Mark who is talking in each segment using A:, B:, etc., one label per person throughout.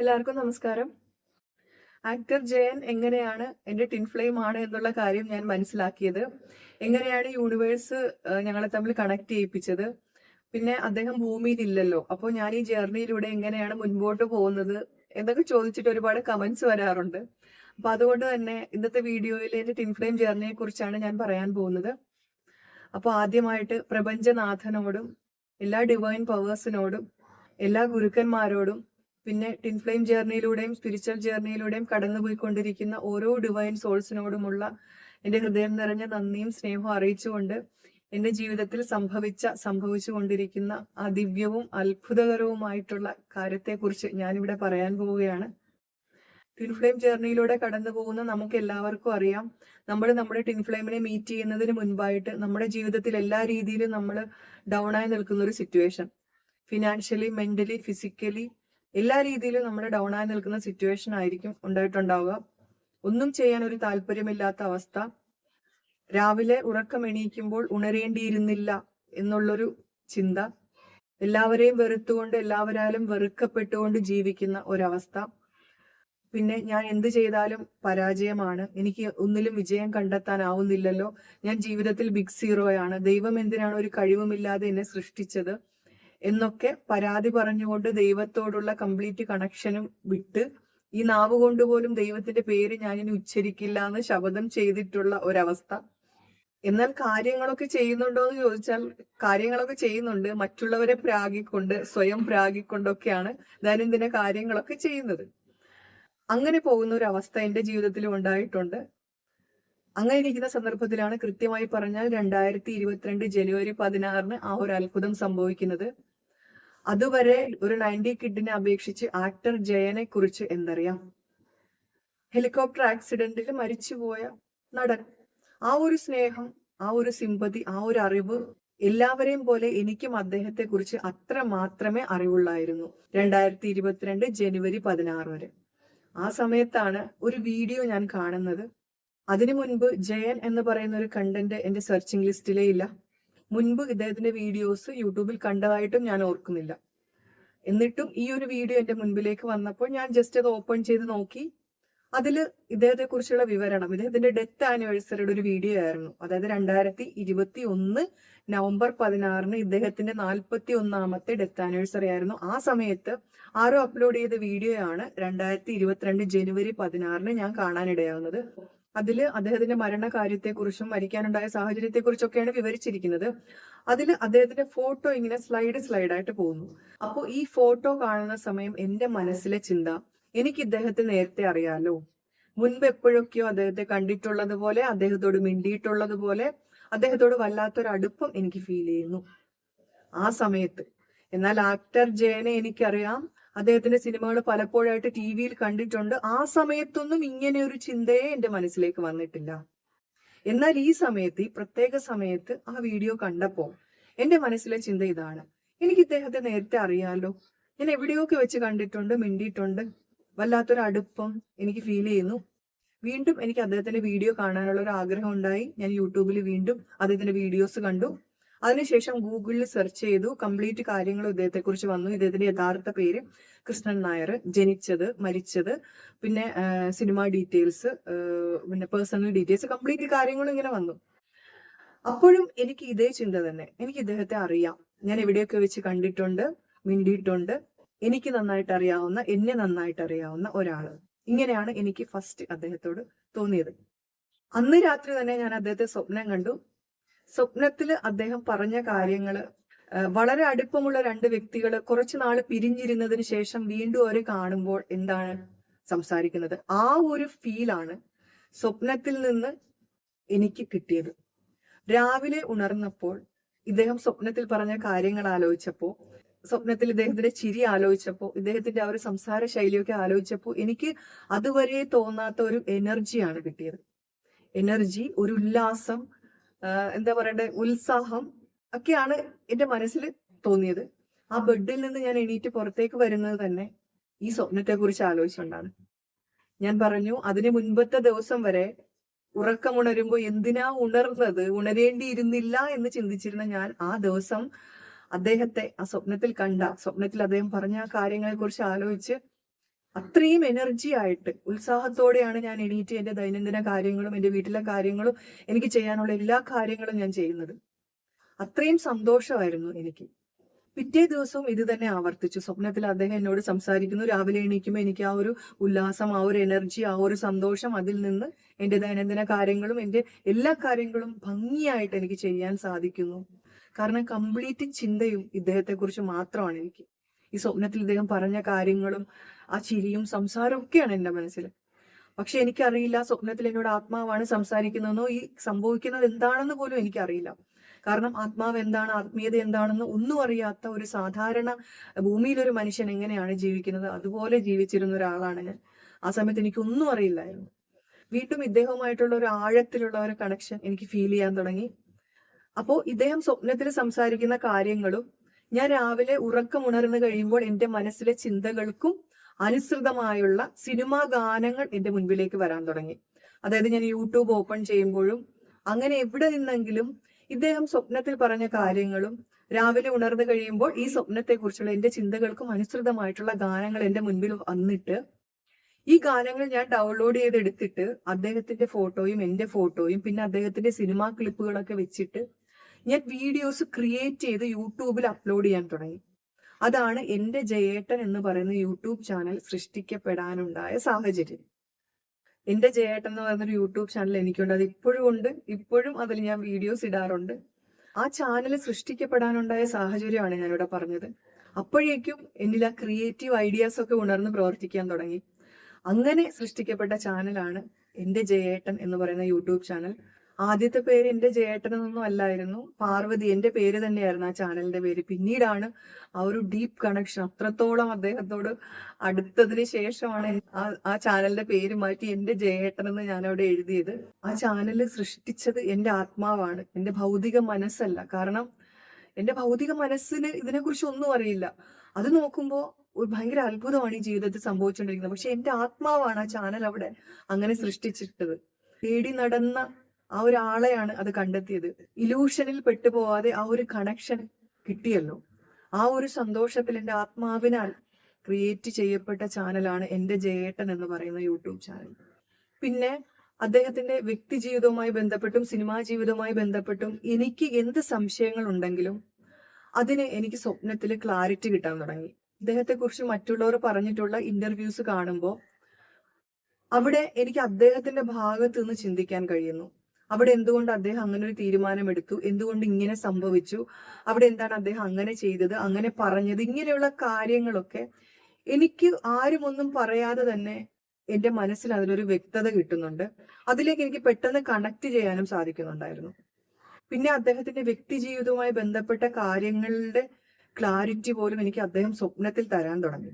A: എല്ലാവർക്കും നമസ്കാരം. ആക്ടർ ജയൻ എങ്ങനെയാണ് എന്റെ ടിൻ ഫ്ലെയിം ആണ് എന്നുള്ള കാര്യം ഞാൻ മനസ്സിലാക്കിയത്. എങ്ങനെയാണ് യൂണിവേഴ്സ് ഞങ്ങളെ തമ്മിൽ കണക്ട് ചെയ്യിപ്പിച്ചത്? പിന്നെ അദ്ദേഹം ഭൂമിയിലില്ലല്ലോ. അപ്പോൾ ഞാൻ ഈ ജേർണിയിലൂടെ എങ്ങനെയാണ് മുൻപോട്ട് പോകുന്നത് എന്നൊക്കെ ചോദിച്ചിട്ട് ഒരുപാട് കമന്റ്സ് വരാറുണ്ട്. അപ്പൊ അതുകൊണ്ട് തന്നെ ഇന്നത്തെ വീഡിയോയിൽ എന്റെ ടിൻ ഫ്ലെയിം ജേർണിയെ കുറിച്ചാണ് ഞാൻ പറയാൻ പോകുന്നത്. അപ്പോൾ ആദ്യമായിട്ട് പ്രപഞ്ചനാഥനോടും എല്ലാ ഡിവൈൻ പവേഴ്സിനോടും എല്ലാ ഗുരുക്കന്മാരോടും പിന്നെ ടിൻ ഫ്ലെയിം ജേർണിയിലൂടെയും സ്പിരിച്വൽ ജേർണിയിലൂടെയും കടന്നുപോയിക്കൊണ്ടിരിക്കുന്ന ഓരോ ഡിവൈൻ സോൾസിനോടുമുള്ള എന്റെ ഹൃദയം നിറഞ്ഞ നന്ദിയും സ്നേഹവും അറിയിച്ചുകൊണ്ട് എന്റെ ജീവിതത്തിൽ സംഭവിച്ച സംഭവിച്ചു കൊണ്ടിരിക്കുന്ന അത്ഭുതകരവുമായിട്ടുള്ള കാര്യത്തെക്കുറിച്ച് ഞാനിവിടെ പറയാൻ പോവുകയാണ്. ടിൻഫ്ലെയിം ജേർണിയിലൂടെ കടന്നു പോകുന്ന നമുക്ക് എല്ലാവർക്കും അറിയാം. നമ്മൾ നമ്മുടെ ടിൻഫ്ലെയിമിനെ മീറ്റ് ചെയ്യുന്നതിന് മുൻപായിട്ട് നമ്മുടെ ജീവിതത്തിൽ എല്ലാ രീതിയിലും നമ്മൾ ഡൗൺ ആയി നിൽക്കുന്ന ഒരു സിറ്റുവേഷൻ. ഫിനാൻഷ്യലി മെന്റലി ഫിസിക്കലി എല്ലാ രീതിയിലും നമ്മൾ ഡൗൺ ആയി നിൽക്കുന്ന സിറ്റുവേഷൻ ആയിരിക്കും ഉണ്ടായിട്ടുണ്ടാവുക. ഒന്നും ചെയ്യാൻ ഒരു താല്പര്യമില്ലാത്ത അവസ്ഥ. രാവിലെ ഉറക്കം എണീക്കുമ്പോൾ ഉണരേണ്ടിയിരുന്നില്ല എന്നുള്ളൊരു ചിന്ത. എല്ലാവരെയും വെറുത്തുകൊണ്ട് എല്ലാവരാലും വെറുക്കപ്പെട്ടുകൊണ്ട് ജീവിക്കുന്ന ഒരവസ്ഥ. പിന്നെ ഞാൻ എന്ത് ചെയ്താലും പരാജയമാണ്. എനിക്ക് ഒന്നിലും വിജയം കണ്ടെത്താനാവുന്നില്ലല്ലോ. ഞാൻ ജീവിതത്തിൽ ബിഗ് സീറോയാണ് ദൈവം എന്തിനാണ് ഒരു കഴിവുമില്ലാതെ എന്നെ സൃഷ്ടിച്ചത്? എന്നൊക്കെ പരാതി പറഞ്ഞുകൊണ്ട് ദൈവത്തോടുള്ള കംപ്ലീറ്റ് കണക്ഷനും വിട്ട് ഈ നാവ് കൊണ്ട് പോലും ദൈവത്തിന്റെ പേര് ഞാനിനി ഉച്ചരിക്കില്ല എന്ന് ശപഥം ചെയ്തിട്ടുള്ള ഒരവസ്ഥ. എന്നാൽ കാര്യങ്ങളൊക്കെ ചെയ്യുന്നുണ്ടോ എന്ന് ചോദിച്ചാൽ കാര്യങ്ങളൊക്കെ ചെയ്യുന്നുണ്ട്. മറ്റുള്ളവരെ പ്രാഗിക്കൊണ്ട് സ്വയം പ്രാഗിക്കൊണ്ടൊക്കെയാണ് ദൈനംദിന കാര്യങ്ങളൊക്കെ ചെയ്യുന്നത്. അങ്ങനെ പോകുന്ന ഒരു അവസ്ഥ എന്റെ ജീവിതത്തിലും ഉണ്ടായിട്ടുണ്ട്. അങ്ങനെ ഇരിക്കുന്ന സന്ദർഭത്തിലാണ് കൃത്യമായി പറഞ്ഞാൽ രണ്ടായിരത്തി ഇരുപത്തിരണ്ട് ജനുവരി പതിനാറിന് ആ ഒരു അത്ഭുതം സംഭവിക്കുന്നത്. അതുവരെ ഒരു നയന്റി കിഡിനെ അപേക്ഷിച്ച് ആക്ടർ ജയനെ കുറിച്ച് എന്തറിയാം? ഹെലികോപ്റ്റർ ആക്സിഡന്റിൽ മരിച്ചുപോയ നടൻ. ആ ഒരു സ്നേഹം ആ ഒരു സിമ്പതി ആ ഒരു അറിവ് എല്ലാവരെയും പോലെ എനിക്കും അദ്ദേഹത്തെ കുറിച്ച് അത്ര മാത്രമേ അറിവുള്ളായിരുന്നു. രണ്ടായിരത്തി ഇരുപത്തിരണ്ട് ജനുവരി പതിനാറ് വരെ. ആ സമയത്താണ് ഒരു വീഡിയോ ഞാൻ കാണുന്നത്. അതിനു മുൻപ് ജയൻ എന്ന് പറയുന്ന ഒരു കണ്ടന്റ് എന്റെ സെർച്ചിങ് ലിസ്റ്റിലേ ഇല്ല. മുൻപ് ഇദ്ദേഹത്തിന്റെ വീഡിയോസ് യൂട്യൂബിൽ കണ്ടതായിട്ടും ഞാൻ ഓർക്കുന്നില്ല. എന്നിട്ടും ഈ ഒരു വീഡിയോ എന്റെ മുൻപിലേക്ക് വന്നപ്പോൾ ഞാൻ ജസ്റ്റ് അത് ഓപ്പൺ ചെയ്ത് നോക്കി. അതിൽ ഇദ്ദേഹത്തെ കുറിച്ചുള്ള വിവരണം ഇദ്ദേഹത്തിന്റെ ഡെത്ത് ആനിവേഴ്സറിയുടെ ഒരു വീഡിയോ ആയിരുന്നു. അതായത് രണ്ടായിരത്തി ഇരുപത്തി ഒന്ന് നവംബർ പതിനാറിന് ഇദ്ദേഹത്തിന്റെ നാൽപ്പത്തി ഒന്നാമത്തെ ഡെത്ത് ആനിവേഴ്സറി ആയിരുന്നു. ആ സമയത്ത് ആരോ അപ്ലോഡ് ചെയ്ത വീഡിയോ ആണ് രണ്ടായിരത്തി ഇരുപത്തിരണ്ട് ജനുവരി പതിനാറിന് ഞാൻ കാണാനിടയാവുന്നത്. അതിൽ അദ്ദേഹത്തിന്റെ മരണകാര്യത്തെക്കുറിച്ചും മരിക്കാനുണ്ടായ സാഹചര്യത്തെക്കുറിച്ചൊക്കെയാണ് വിവരിച്ചിരിക്കുന്നത്. അതിൽ അദ്ദേഹത്തിന്റെ ഫോട്ടോ ഇങ്ങനെ സ്ലൈഡ് സ്ലൈഡ് ആയിട്ട് പോകുന്നു. അപ്പോൾ ഈ ഫോട്ടോ കാണുന്ന സമയം എന്റെ മനസ്സിലെ ചിന്ത എനിക്ക് ഇദ്ദേഹത്തെ നേരത്തെ അറിയാലോ? മുൻപ് എപ്പോഴൊക്കെയോ അദ്ദേഹത്തെ കണ്ടിട്ടുള്ളത് പോലെ അദ്ദേഹത്തോട് മിണ്ടിയിട്ടുള്ളത് പോലെ അദ്ദേഹത്തോട് വല്ലാത്തൊരു അടുപ്പം എനിക്ക് ഫീൽ ചെയ്യുന്നു. ആ സമയത്ത്. എന്നാൽ ആക്ടർ ജയനെ എനിക്കറിയാം. അദ്ദേഹത്തിന്റെ സിനിമകൾ പലപ്പോഴായിട്ട് ടി വിയിൽ കണ്ടിട്ടുണ്ട്. ആ സമയത്തൊന്നും ഇങ്ങനെ ഒരു ചിന്തയെ എന്റെ മനസ്സിലേക്ക് വന്നിട്ടില്ല. എന്നാൽ ഈ സമയത്ത് ഈ പ്രത്യേക സമയത്ത് ആ വീഡിയോ കണ്ടപ്പോൾ എന്റെ മനസ്സിലെ ചിന്ത ഇതാണ്. എനിക്ക് ഇദ്ദേഹത്തെ നേരത്തെ അറിയാലോ. ഞാൻ എവിടെയൊക്കെ വെച്ച് കണ്ടിട്ടുണ്ട് മിണ്ടിയിട്ടുണ്ട്. വല്ലാത്തൊരു അടുപ്പം എനിക്ക് ഫീൽ ചെയ്യുന്നു. വീണ്ടും എനിക്ക് അദ്ദേഹത്തിന്റെ വീഡിയോ കാണാനുള്ള ഒരു ആഗ്രഹം ഉണ്ടായി. ഞാൻ യൂട്യൂബിൽ വീണ്ടും അദ്ദേഹത്തിന്റെ വീഡിയോസ് കണ്ടു. അതിനുശേഷം ഗൂഗിളിൽ സെർച്ച് ചെയ്തു കംപ്ലീറ്റ് കാര്യങ്ങൾ ഇദ്ദേഹത്തെ കുറിച്ച് വന്നു. ഇദ്ദേഹത്തിന്റെ യഥാർത്ഥ പേര് കൃഷ്ണൻ നായർ. ജനിച്ചത് മരിച്ചത് പിന്നെ സിനിമ ഡീറ്റെയിൽസ് പിന്നെ പേഴ്സണൽ ഡീറ്റെയിൽസ് കംപ്ലീറ്റ് കാര്യങ്ങളും ഇങ്ങനെ വന്നു. അപ്പോഴും എനിക്ക് ഇതേ ചിന്ത തന്നെ. എനിക്ക് ഇദ്ദേഹത്തെ അറിയാം. ഞാൻ എവിടെയൊക്കെ വെച്ച് കണ്ടിട്ടുണ്ട് മിണ്ടിയിട്ടുണ്ട്. എനിക്ക് നന്നായിട്ട് അറിയാവുന്ന എന്നെ നന്നായിട്ട് അറിയാവുന്ന ഒരാൾ. ഇങ്ങനെയാണ് എനിക്ക് ഫസ്റ്റ് അദ്ദേഹത്തോട് തോന്നിയത്. അന്ന് രാത്രി തന്നെ ഞാൻ അദ്ദേഹത്തെ സ്വപ്നം കണ്ടു. സ്വപ്നത്തിൽ അദ്ദേഹം പറഞ്ഞ കാര്യങ്ങൾ വളരെ അടുപ്പമുള്ള രണ്ട് വ്യക്തികൾ കുറച്ചു നാൾ പിരിഞ്ഞിരുന്നതിന് ശേഷം വീണ്ടും അവരെ കാണുമ്പോൾ എന്താണ് സംസാരിക്കുന്നത്? ആ ഒരു ഫീലാണ് സ്വപ്നത്തിൽ നിന്ന് എനിക്ക് കിട്ടിയത്. രാവിലെ ഉണർന്നപ്പോൾ ഇദ്ദേഹം സ്വപ്നത്തിൽ പറഞ്ഞ കാര്യങ്ങൾ ആലോചിച്ചപ്പോൾ സ്വപ്നത്തിൽ ഇദ്ദേഹത്തിന്റെ ചിരി ആലോചിച്ചപ്പോൾ ഇദ്ദേഹത്തിന്റെ ആ ഒരു സംസാര ശൈലിയൊക്കെ ആലോചിച്ചപ്പോൾ എനിക്ക് അതുവരെ തോന്നാത്ത ഒരു എനർജിയാണ് കിട്ടിയത്. എനർജി ഒരു ഉല്ലാസം എന്താ പറയണ്ടേ ഉത്സാഹം ഒക്കെയാണ് എന്റെ മനസ്സിൽ തോന്നിയത്. ആ ബെഡിൽ നിന്ന് ഞാൻ എണീറ്റ് പുറത്തേക്ക് വരുന്നത് തന്നെ ഈ സ്വപ്നത്തെ കുറിച്ച് ആലോചിച്ചുകൊണ്ടാണ്. ഞാൻ പറഞ്ഞു അതിന് മുൻപത്തെ ദിവസം വരെ ഉറക്കം ഉറക്കമുണരുമ്പോ എന്തിനാ ഉണർന്നത്? ഉണരേണ്ടിയിരുന്നില്ല എന്ന് ചിന്തിച്ചിരുന്ന ഞാൻ ആ ദിവസം അദ്ദേഹത്തെ ആ സ്വപ്നത്തിൽ കണ്ട സ്വപ്നത്തിൽ അദ്ദേഹം പറഞ്ഞ ആ കാര്യങ്ങളെ കുറിച്ച് ആലോചിച്ച് അത്രയും എനർജി ആയിട്ട് ഉത്സാഹത്തോടെയാണ് ഞാൻ എണീറ്റ് എന്റെ ദൈനംദിന കാര്യങ്ങളും എന്റെ വീട്ടിലെ കാര്യങ്ങളും എനിക്ക് ചെയ്യാനുള്ള എല്ലാ കാര്യങ്ങളും ഞാൻ ചെയ്യുന്നത്. അത്രയും സന്തോഷമായിരുന്നു എനിക്ക്. പിറ്റേ ദിവസവും ഇത് തന്നെ ആവർത്തിച്ചു. സ്വപ്നത്തിൽ അദ്ദേഹം എന്നോട് സംസാരിക്കുന്നു രാവിലെ എണീക്കുമ്പോൾ എനിക്ക് ആ ഒരു ഉല്ലാസം ആ ഒരു എനർജി ആ ഒരു സന്തോഷം അതിൽ നിന്ന് എന്റെ ദൈനംദിന കാര്യങ്ങളും എന്റെ എല്ലാ കാര്യങ്ങളും ഭംഗിയായിട്ട് എനിക്ക് ചെയ്യാൻ സാധിക്കുന്നു. കാരണം കംപ്ലീറ്റ് ചിന്തയും ഇദ്ദേഹത്തെ കുറിച്ച് മാത്രമാണ് എനിക്ക്. ഈ സ്വപ്നത്തിൽ ഇദ്ദേഹം പറഞ്ഞ കാര്യങ്ങളും ആ ചിരിയും സംസാരവും ഒക്കെയാണ് എന്റെ മനസ്സിൽ. പക്ഷെ എനിക്കറിയില്ല സ്വപ്നത്തിൽ എന്നോട് ആത്മാവാണ് സംസാരിക്കുന്നതെന്നോ ഈ സംഭവിക്കുന്നത് എന്താണെന്ന് പോലും എനിക്കറിയില്ല. കാരണം ആത്മാവ് എന്താണ് ആത്മീയത എന്താണെന്ന് ഒന്നും അറിയാത്ത ഒരു സാധാരണ ഭൂമിയിലൊരു മനുഷ്യൻ എങ്ങനെയാണ് ജീവിക്കുന്നത് അതുപോലെ ജീവിച്ചിരുന്ന ഒരാളാണ് ഞാൻ. ആ സമയത്ത് എനിക്കൊന്നും അറിയില്ലായിരുന്നു. വീണ്ടും ഇദ്ദേഹവുമായിട്ടുള്ള ഒരു ആഴത്തിലുള്ള ഒരു കണക്ഷൻ എനിക്ക് ഫീൽ ചെയ്യാൻ തുടങ്ങി. അപ്പോൾ ഇദ്ദേഹം സ്വപ്നത്തിൽ സംസാരിക്കുന്ന കാര്യങ്ങളും ഞാൻ രാവിലെ ഉറക്കം ഉണർന്നു കഴിയുമ്പോൾ എന്റെ മനസ്സിലെ ചിന്തകൾക്കും അനുസൃതമായുള്ള സിനിമാ ഗാനങ്ങൾ എന്റെ മുൻപിലേക്ക് വരാൻ തുടങ്ങി. അതായത് ഞാൻ യൂട്യൂബ് ഓപ്പൺ ചെയ്യുമ്പോഴും അങ്ങനെ എവിടെ നിന്നെങ്കിലും ഇദ്ദേഹം സ്വപ്നത്തിൽ പറഞ്ഞ കാര്യങ്ങളും രാവിലെ ഉണർന്നു കഴിയുമ്പോൾ ഈ സ്വപ്നത്തെക്കുറിച്ചുള്ള എന്റെ ചിന്തകൾക്കും അനുസൃതമായിട്ടുള്ള ഗാനങ്ങൾ എന്റെ മുൻപിൽ വന്നിട്ട് ഈ ഗാനങ്ങൾ ഞാൻ ഡൗൺലോഡ് ചെയ്തെടുത്തിട്ട് അദ്ദേഹത്തിന്റെ ഫോട്ടോയും എന്റെ ഫോട്ടോയും പിന്നെ അദ്ദേഹത്തിന്റെ സിനിമാ ക്ലിപ്പുകളൊക്കെ വെച്ചിട്ട് ഞാൻ വീഡിയോസ് ക്രിയേറ്റ് ചെയ്ത് യൂട്യൂബിൽ അപ്ലോഡ് ചെയ്യാൻ തുടങ്ങി. അതാണ് എന്റെ ജയേട്ടൻ എന്ന് പറയുന്ന യൂട്യൂബ് ചാനൽ സൃഷ്ടിക്കപ്പെടാനുണ്ടായ സാഹചര്യം. എന്റെ ജയേട്ടൻ എന്ന് പറയുന്നൊരു യൂട്യൂബ് ചാനൽ എനിക്കുണ്ട്. അത് ഇപ്പോഴും ഉണ്ട്. ഇപ്പോഴും അതിൽ ഞാൻ വീഡിയോസ് ഇടാറുണ്ട്. ആ ചാനൽ സൃഷ്ടിക്കപ്പെടാനുണ്ടായ സാഹചര്യമാണ് ഞാനിവിടെ പറഞ്ഞത്. അപ്പോഴേക്കും എന്നിൽ ആ ക്രിയേറ്റീവ് ഐഡിയാസ് ഒക്കെ ഉണർന്ന് പ്രവർത്തിക്കാൻ തുടങ്ങി. അങ്ങനെ സൃഷ്ടിക്കപ്പെട്ട ചാനലാണ് എന്റെ ജയേട്ടൻ എന്ന് പറയുന്ന യൂട്യൂബ് ചാനൽ ആദ്യത്തെ പേര് എന്റെ ജയേട്ടൻ എന്നൊന്നും അല്ലായിരുന്നു. പാർവതി എന്റെ പേര് തന്നെയായിരുന്നു ആ ചാനലിന്റെ പേര്. പിന്നീടാണ് ആ ഒരു ഡീപ്പ് കണക്ഷൻ അത്രത്തോളം അദ്ദേഹത്തോട് അടുത്തതിന് ശേഷമാണ് ആ ചാനലിന്റെ പേര് മാറ്റി എന്റെ ജയേട്ടൻ എന്ന് ഞാൻ അവിടെ എഴുതിയത്. ആ ചാനൽ സൃഷ്ടിച്ചത് എന്റെ ആത്മാവാണ്. എന്റെ ഭൗതിക മനസ്സല്ല. കാരണം എന്റെ ഭൗതിക മനസ്സിന് ഇതിനെക്കുറിച്ച് ഒന്നും അറിയില്ല. അത് നോക്കുമ്പോൾ ഒരു ഭയങ്കര അത്ഭുതമാണ് ഈ ജീവിതത്തിൽ സംഭവിച്ചുകൊണ്ടിരിക്കുന്നത് പക്ഷെ എന്റെ ആത്മാവാണ് ആ ചാനൽ അവിടെ അങ്ങനെ സൃഷ്ടിച്ചിട്ടത്. തേടി നടന്ന ആ ഒരു ആളെയാണ് അത് കണ്ടെത്തിയത്. ഇലൂഷനിൽ പെട്ടുപോവാതെ ആ ഒരു കണക്ഷൻ കിട്ടിയല്ലോ. ആ ഒരു സന്തോഷത്തിൽ എന്റെ ആത്മാവിനാൽ ക്രിയേറ്റ് ചെയ്യപ്പെട്ട ചാനലാണ് എന്റെ ജയേട്ടൻ എന്ന് പറയുന്ന യൂട്യൂബ് ചാനൽ പിന്നെ അദ്ദേഹത്തിന്റെ വ്യക്തി ജീവിതവുമായി ബന്ധപ്പെട്ടും സിനിമാ ജീവിതവുമായി ബന്ധപ്പെട്ടും എനിക്ക് എന്ത് സംശയങ്ങൾ ഉണ്ടെങ്കിലും അതിന് എനിക്ക് സ്വപ്നത്തിൽ ക്ലാരിറ്റി കിട്ടാൻ തുടങ്ങി. അദ്ദേഹത്തെക്കുറിച്ച് മറ്റുള്ളവർ പറഞ്ഞിട്ടുള്ള ഇന്റർവ്യൂസ് കാണുമ്പോൾ അവിടെ എനിക്ക് അദ്ദേഹത്തിന്റെ ഭാഗത്ത് നിന്ന് ചിന്തിക്കാൻ കഴിയുന്നു. അവിടെ എന്തുകൊണ്ട് അദ്ദേഹം അങ്ങനെ ഒരു തീരുമാനമെടുത്തു? എന്തുകൊണ്ട് ഇങ്ങനെ സംഭവിച്ചു? അവിടെ എന്താണ് അദ്ദേഹം അങ്ങനെ ചെയ്തത്? അങ്ങനെ പറഞ്ഞത്? ഇങ്ങനെയുള്ള കാര്യങ്ങളൊക്കെ എനിക്ക് ആരും ഒന്നും പറയാതെ തന്നെ എന്റെ മനസ്സിൽ അതിലൊരു വ്യക്തത കിട്ടുന്നുണ്ട്. അതിലേക്ക് എനിക്ക് പെട്ടെന്ന് കണക്ട് ചെയ്യാനും സാധിക്കുന്നുണ്ടായിരുന്നു. പിന്നെ അദ്ദേഹത്തിന്റെ വ്യക്തി ജീവിതവുമായി ബന്ധപ്പെട്ട കാര്യങ്ങളുടെ ക്ലാരിറ്റി പോലും എനിക്ക് അദ്ദേഹം സ്വപ്നത്തിൽ തരാൻ തുടങ്ങി.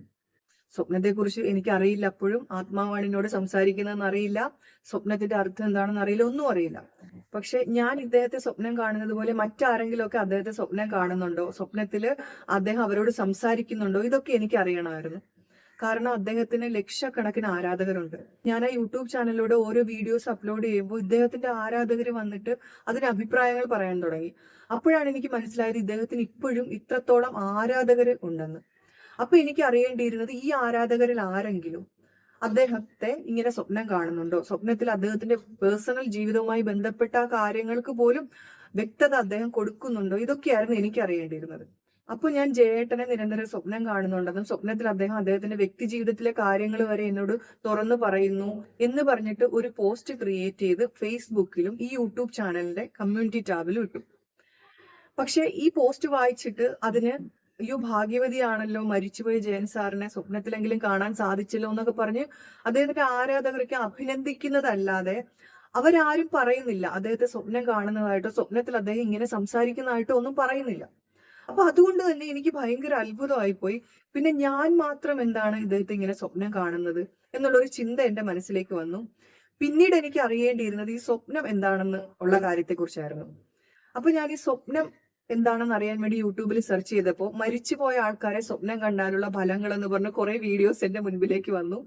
A: സ്വപ്നത്തെ കുറിച്ച് എനിക്ക് അറിയില്ല അപ്പോഴും. ആത്മാവാണ് എന്നോട് സംസാരിക്കുന്നതെന്ന് അറിയില്ല സ്വപ്നത്തിന്റെ അർത്ഥം എന്താണെന്ന് അറിയില്ല. ഒന്നും അറിയില്ല. പക്ഷെ ഞാൻ ഇദ്ദേഹത്തെ സ്വപ്നം കാണുന്നത് പോലെ മറ്റാരെങ്കിലും ഒക്കെ അദ്ദേഹത്തെ സ്വപ്നം കാണുന്നുണ്ടോ? സ്വപ്നത്തിൽ അദ്ദേഹം അവരോട് സംസാരിക്കുന്നുണ്ടോ? ഇതൊക്കെ എനിക്ക് അറിയണമായിരുന്നു കാരണം അദ്ദേഹത്തിന് ലക്ഷക്കണക്കിന് ആരാധകരുണ്ട്. ഞാൻ ആ യൂട്യൂബ് ചാനലിലൂടെ ഓരോ വീഡിയോസ് അപ്ലോഡ് ചെയ്യുമ്പോൾ ഇദ്ദേഹത്തിന്റെ ആരാധകർ വന്നിട്ട് അതിന് അഭിപ്രായങ്ങൾ പറയാൻ തുടങ്ങി. അപ്പോഴാണ് എനിക്ക് മനസ്സിലായത് ഇദ്ദേഹത്തിന് ഇപ്പോഴും ഇത്രത്തോളം ആരാധകർ ഉണ്ടെന്ന്. അപ്പൊ എനിക്ക് അറിയേണ്ടിയിരുന്നത് ഈ ആരാധകരിൽ ആരെങ്കിലും അദ്ദേഹത്തെ ഇങ്ങനെ സ്വപ്നം കാണുന്നുണ്ടോ? സ്വപ്നത്തിൽ അദ്ദേഹത്തിന്റെ പേഴ്സണൽ ജീവിതവുമായി ബന്ധപ്പെട്ട ആ കാര്യങ്ങൾക്ക് പോലും വ്യക്തത അദ്ദേഹം കൊടുക്കുന്നുണ്ടോ? ഇതൊക്കെയായിരുന്നു എനിക്ക് അറിയേണ്ടിയിരുന്നത്. അപ്പൊ ഞാൻ ജയേട്ടനെ നിരന്തരം സ്വപ്നം കാണുന്നുണ്ടെന്നും സ്വപ്നത്തിൽ അദ്ദേഹം അദ്ദേഹത്തിന്റെ വ്യക്തി ജീവിതത്തിലെ കാര്യങ്ങൾ വരെ എന്നോട് തുറന്നു പറയുന്നു എന്ന് പറഞ്ഞിട്ട് ഒരു പോസ്റ്റ് ക്രിയേറ്റ് ചെയ്ത് ഫേസ്ബുക്കിലും ഈ യൂട്യൂബ് ചാനലിന്റെ കമ്മ്യൂണിറ്റി ടാബിലും ഇട്ടു. പക്ഷെ ഈ പോസ്റ്റ് വായിച്ചിട്ട് അതിന് അയ്യോ ഭാഗ്യവതിയാണല്ലോ മരിച്ചുപോയ ജയൻ സാറിനെ സ്വപ്നത്തിലെങ്കിലും കാണാൻ സാധിച്ചല്ലോ എന്നൊക്കെ പറഞ്ഞ് അദ്ദേഹത്തിന്റെ ആരാധകരൊക്കെ അഭിനന്ദിക്കുന്നതല്ലാതെ അവരാരും പറയുന്നില്ല. അദ്ദേഹത്തെ സ്വപ്നം കാണുന്നതായിട്ടോ സ്വപ്നത്തിൽ അദ്ദേഹം ഇങ്ങനെ സംസാരിക്കുന്നതായിട്ടോ ഒന്നും പറയുന്നില്ല. അപ്പൊ അതുകൊണ്ട് തന്നെ എനിക്ക് ഭയങ്കര അത്ഭുതമായി പോയി പിന്നെ ഞാൻ മാത്രം എന്താണ് ഇദ്ദേഹത്തെ ഇങ്ങനെ സ്വപ്നം കാണുന്നത് എന്നുള്ളൊരു ചിന്ത എന്റെ മനസ്സിലേക്ക് വന്നു. പിന്നീട് എനിക്ക് അറിയേണ്ടിയിരുന്നത് ഈ സ്വപ്നം എന്താണെന്ന് ഉള്ള കാര്യത്തെക്കുറിച്ചായിരുന്നു. അപ്പൊ ഞാൻ ഈ സ്വപ്നം എന്താണെന്ന് അറിയാൻ വേണ്ടി യൂട്യൂബിൽ സെർച്ച് ചെയ്തപ്പോൾ മരിച്ചുപോയ ആൾക്കാരെ സ്വപ്നം കണ്ടാലുള്ള ഫലങ്ങൾ എന്ന് പറഞ്ഞ കുറെ വീഡിയോസ് എന്റെ മുൻപിലേക്ക് വന്നു.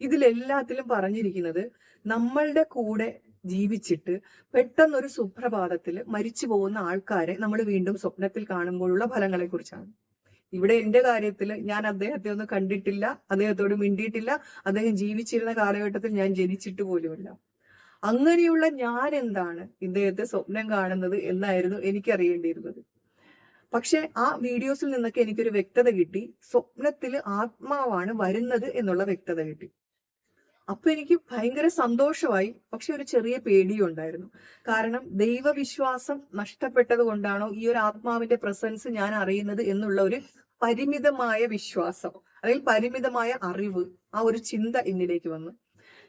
A: ഇതിലെല്ലാത്തിലും പറഞ്ഞിരിക്കുന്നത് നമ്മളുടെ കൂടെ ജീവിച്ചിട്ട് പെട്ടെന്നൊരു സുപ്രഭാതത്തിൽ മരിച്ചു പോകുന്ന ആൾക്കാരെ നമ്മൾ വീണ്ടും സ്വപ്നത്തിൽ കാണുമ്പോഴുള്ള ഫലങ്ങളെ കുറിച്ചാണ് ഇവിടെ എന്റെ കാര്യത്തിൽ ഞാൻ അദ്ദേഹത്തെ ഒന്നും കണ്ടിട്ടില്ല അദ്ദേഹത്തോട് മിണ്ടിയിട്ടില്ല അദ്ദേഹം ജീവിച്ചിരുന്ന കാലഘട്ടത്തിൽ ഞാൻ ജനിച്ചിട്ട് പോലുമില്ല. അങ്ങനെയുള്ള ഞാൻ എന്താണ് ഇദ്ദേഹത്തെ സ്വപ്നം കാണുന്നത് എന്നായിരുന്നു എനിക്കറിയേണ്ടിയിരുന്നത്. പക്ഷെ ആ വീഡിയോസിൽ നിന്നൊക്കെ എനിക്കൊരു വ്യക്തത കിട്ടി. സ്വപ്നത്തിൽ ആത്മാവാണ് വരുന്നത് എന്നുള്ള വ്യക്തത കിട്ടി. അപ്പൊ എനിക്ക് ഭയങ്കര സന്തോഷമായി പക്ഷെ ഒരു ചെറിയ പേടിയും ഉണ്ടായിരുന്നു. കാരണം ദൈവവിശ്വാസം നഷ്ടപ്പെട്ടത് കൊണ്ടാണോ ഈ ഒരു ആത്മാവിന്റെ പ്രസൻസ് ഞാൻ അറിയുന്നത് എന്നുള്ള ഒരു പരിമിതമായ വിശ്വാസം അല്ലെങ്കിൽ പരിമിതമായ അറിവ് ആ ഒരു ചിന്ത എന്നിലേക്ക് വന്നു.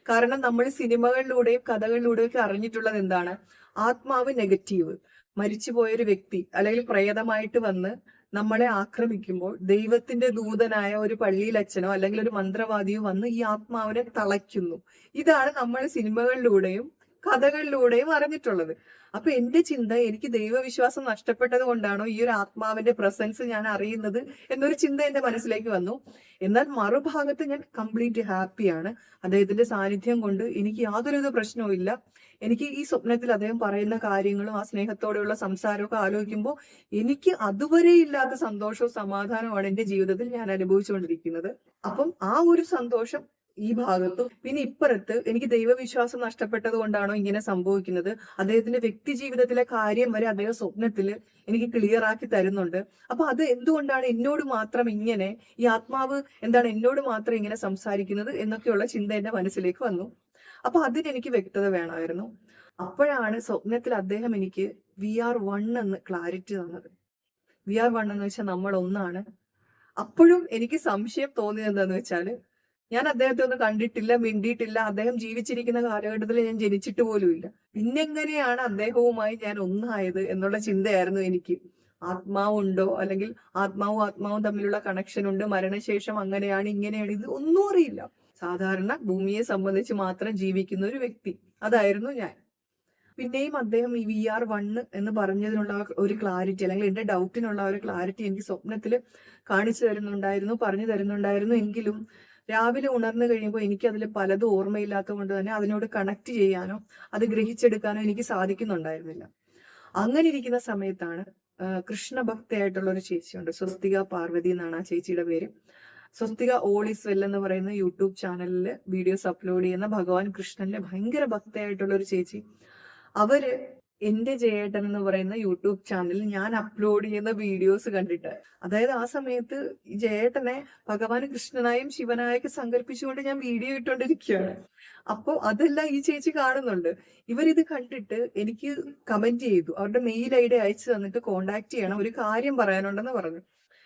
A: കാരണം നമ്മൾ സിനിമകളിലൂടെയും കഥകളിലൂടെയും ഒക്കെ അറിഞ്ഞിട്ടുള്ളത് എന്താണ്? ആത്മാവ് നെഗറ്റീവ്. മരിച്ചുപോയ ഒരു വ്യക്തി അല്ലെങ്കിൽ പ്രേതമായിട്ട് വന്ന് നമ്മളെ ആക്രമിക്കുമ്പോൾ ദൈവത്തിന്റെ ദൂതനായ ഒരു പള്ളിയിൽ അച്ഛനോ അല്ലെങ്കിൽ ഒരു മന്ത്രവാദിയോ വന്ന് ഈ ആത്മാവിനെ തളയ്ക്കുന്നു. ഇതാണ് നമ്മൾ സിനിമകളിലൂടെയും കഥകളിലൂടെയും അറിഞ്ഞിട്ടുള്ളത്. അപ്പൊ എന്റെ ചിന്ത എനിക്ക് ദൈവവിശ്വാസം നഷ്ടപ്പെട്ടത് കൊണ്ടാണോ ഈ ഒരു ആത്മാവിന്റെ പ്രസൻസ് ഞാൻ അറിയുന്നത് എന്നൊരു ചിന്ത എന്റെ മനസ്സിലേക്ക് വന്നു. എന്നാൽ മറുഭാഗത്ത് ഞാൻ കംപ്ലീറ്റ് ഹാപ്പിയാണ്. അദ്ദേഹത്തിന്റെ സാന്നിധ്യം കൊണ്ട് എനിക്ക് യാതൊരുവിധ പ്രശ്നവും ഇല്ല. എനിക്ക് ഈ സ്വപ്നത്തിൽ അദ്ദേഹം പറയുന്ന കാര്യങ്ങളും ആ സ്നേഹത്തോടെയുള്ള സംസാരവും ഒക്കെ ആലോചിക്കുമ്പോൾ എനിക്ക് അതുവരെ ഇല്ലാത്ത സന്തോഷവും സമാധാനവുമാണ് എന്റെ ജീവിതത്തിൽ ഞാൻ അനുഭവിച്ചുകൊണ്ടിരിക്കുന്നത്. അപ്പം ആ ഒരു സന്തോഷം ഈ ഭാഗത്തും. പിന്നെ ഇപ്പുറത്ത് എനിക്ക് ദൈവവിശ്വാസം നഷ്ടപ്പെട്ടത് കൊണ്ടാണോ ഇങ്ങനെ സംഭവിക്കുന്നത്? അദ്ദേഹത്തിന്റെ വ്യക്തി ജീവിതത്തിലെ കാര്യം വരെ അദ്ദേഹം സ്വപ്നത്തിൽ എനിക്ക് ക്ലിയർ ആക്കി തരുന്നുണ്ട്. അപ്പൊ അത് എന്തുകൊണ്ടാണ് എന്നോട് മാത്രം ഇങ്ങനെ ഈ ആത്മാവ് എന്താണ് എന്നോട് മാത്രം ഇങ്ങനെ സംസാരിക്കുന്നത് എന്നൊക്കെയുള്ള ചിന്ത എന്റെ മനസ്സിലേക്ക് വന്നു. അപ്പൊ അതിന് എനിക്ക് വ്യക്തത വേണമായിരുന്നു. അപ്പോഴാണ് സ്വപ്നത്തിൽ അദ്ദേഹം എനിക്ക് വി ആർ വൺ എന്ന് ക്ലാരിറ്റി തന്നത്. വി ആർ വൺ എന്ന് വെച്ചാൽ നമ്മൾ ഒന്നാണ് അപ്പോഴും എനിക്ക് സംശയം തോന്നിയത് എന്താന്ന് വെച്ചാൽ ഞാൻ അദ്ദേഹത്തെ ഒന്നും കണ്ടിട്ടില്ല മിണ്ടിയിട്ടില്ല. അദ്ദേഹം ജീവിച്ചിരിക്കുന്ന കാലഘട്ടത്തിൽ ഞാൻ ജനിച്ചിട്ട് പോലുമില്ല പിന്നെങ്ങനെയാണ് അദ്ദേഹവുമായി ഞാൻ ഒന്നായത് എന്നുള്ള ചിന്തയായിരുന്നു എനിക്ക്. ആത്മാവുണ്ടോ അല്ലെങ്കിൽ ആത്മാവും ആത്മാവും തമ്മിലുള്ള കണക്ഷൻ ഉണ്ട് മരണശേഷം അങ്ങനെയാണ് ഇങ്ങനെയാണ് ഇത് ഒന്നും അറിയില്ല. സാധാരണ ഭൂമിയെ സംബന്ധിച്ച് മാത്രം ജീവിക്കുന്ന ഒരു വ്യക്തി. അതായിരുന്നു ഞാൻ. പിന്നെയും അദ്ദേഹം ഈ വി ആർ വണ്ണ് എന്ന് പറഞ്ഞതിനുള്ള ഒരു ക്ലാരിറ്റി അല്ലെങ്കിൽ എന്റെ ഡൗട്ടിനുള്ള ഒരു ക്ലാരിറ്റി എനിക്ക് സ്വപ്നത്തിൽ കാണിച്ചു തരുന്നുണ്ടായിരുന്നു പറഞ്ഞു തരുന്നുണ്ടായിരുന്നു. എങ്കിലും രാവിലെ ഉണർന്നു കഴിയുമ്പോൾ എനിക്ക് അതിൽ പലതും ഓർമ്മയില്ലാത്തത് കൊണ്ട് തന്നെ അതിനോട് കണക്ട് ചെയ്യാനോ അത് ഗ്രഹിച്ചെടുക്കാനോ എനിക്ക് സാധിക്കുന്നുണ്ടായിരുന്നില്ല. അങ്ങനെ ഇരിക്കുന്ന സമയത്താണ് കൃഷ്ണഭക്തയായിട്ടുള്ള ഒരു ചേച്ചിയുണ്ട് സ്വസ്തിക പാർവതി എന്നാണ് ആ ചേച്ചിയുടെ പേര്. സ്വസ്തിക ഓൾ ഈസ് വെൽ എന്ന് പറയുന്ന യൂട്യൂബ് ചാനലിൽ വീഡിയോസ് അപ്ലോഡ് ചെയ്യുന്ന ഭഗവാൻ കൃഷ്ണന്റെ ഭയങ്കര ഭക്തയായിട്ടുള്ള ഒരു ചേച്ചി. അവർ എന്റെ ജയേട്ടൻ എന്ന് പറയുന്ന യൂട്യൂബ് ചാനലിൽ ഞാൻ അപ്ലോഡ് ചെയ്യുന്ന വീഡിയോസ് കണ്ടിട്ട്. അതായത് ആ സമയത്ത് ജയേട്ടനെ ഭഗവാൻ കൃഷ്ണനായും ശിവനായൊക്കെ സങ്കല്പിച്ചുകൊണ്ട് ഞാൻ വീഡിയോ ഇട്ടുകൊണ്ടിരിക്കുകയാണ് അപ്പോ അതെല്ലാം ഈ ചേച്ചി കാണുന്നുണ്ട്. ഇവരിത് കണ്ടിട്ട് എനിക്ക് കമന്റ് ചെയ്തു. അവരുടെ മെയിൽ ഐ ഡി അയച്ചു തന്നിട്ട് കോണ്ടാക്ട് ചെയ്യണം. ഒരു കാര്യം പറയാനുണ്ടെന്ന് പറഞ്ഞു.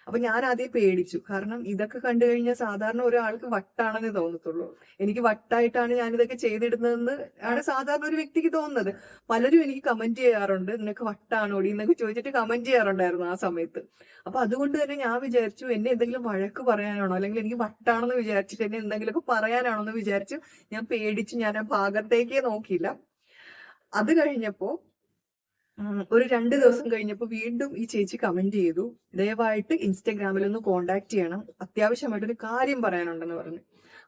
A: അപ്പൊ ഞാൻ ആദ്യം പേടിച്ചു. കാരണം ഇതൊക്കെ കണ്ടു കഴിഞ്ഞാൽ സാധാരണ ഒരാൾക്ക് വട്ടാണെന്ന് തോന്നത്തുള്ളൂ. എനിക്ക് വട്ടായിട്ടാണ് ഞാൻ ഇതൊക്കെ ചെയ്തിടുന്നതെന്ന് ആണ് സാധാരണ ഒരു വ്യക്തിക്ക് തോന്നുന്നത്. പലരും എനിക്ക് കമന്റ് ചെയ്യാറുണ്ട്. നിനക്ക് വട്ടാണോടി? എന്നൊക്കെ ചോദിച്ചിട്ട് കമന്റ് ചെയ്യാറുണ്ടായിരുന്നു ആ സമയത്ത്. അപ്പൊ അതുകൊണ്ട് തന്നെ ഞാൻ വിചാരിച്ചു എന്നെ എന്തെങ്കിലും വഴക്ക് പറയാനാണോ? അല്ലെങ്കിൽ എനിക്ക് വട്ടാണെന്ന് വിചാരിച്ചിട്ട് എന്നെ എന്തെങ്കിലുമൊക്കെ പറയാനാണോ എന്ന് വിചാരിച്ചു ഞാൻ പേടിച്ചു. ഞാൻ ആ ഭാഗത്തേക്കേ നോക്കിയില്ല. അത് കഴിഞ്ഞപ്പോ ഒരു രണ്ട് ദിവസം കഴിഞ്ഞപ്പോൾ വീണ്ടും ഈ ചേച്ചി കമന്റ് ചെയ്തു. ദയവായിട്ട് ഇൻസ്റ്റഗ്രാമിൽ ഒന്ന് കോണ്ടാക്ട് ചെയ്യണം. അത്യാവശ്യമായിട്ട് ഒരു കാര്യം പറയാനുണ്ടെന്ന് പറഞ്ഞു.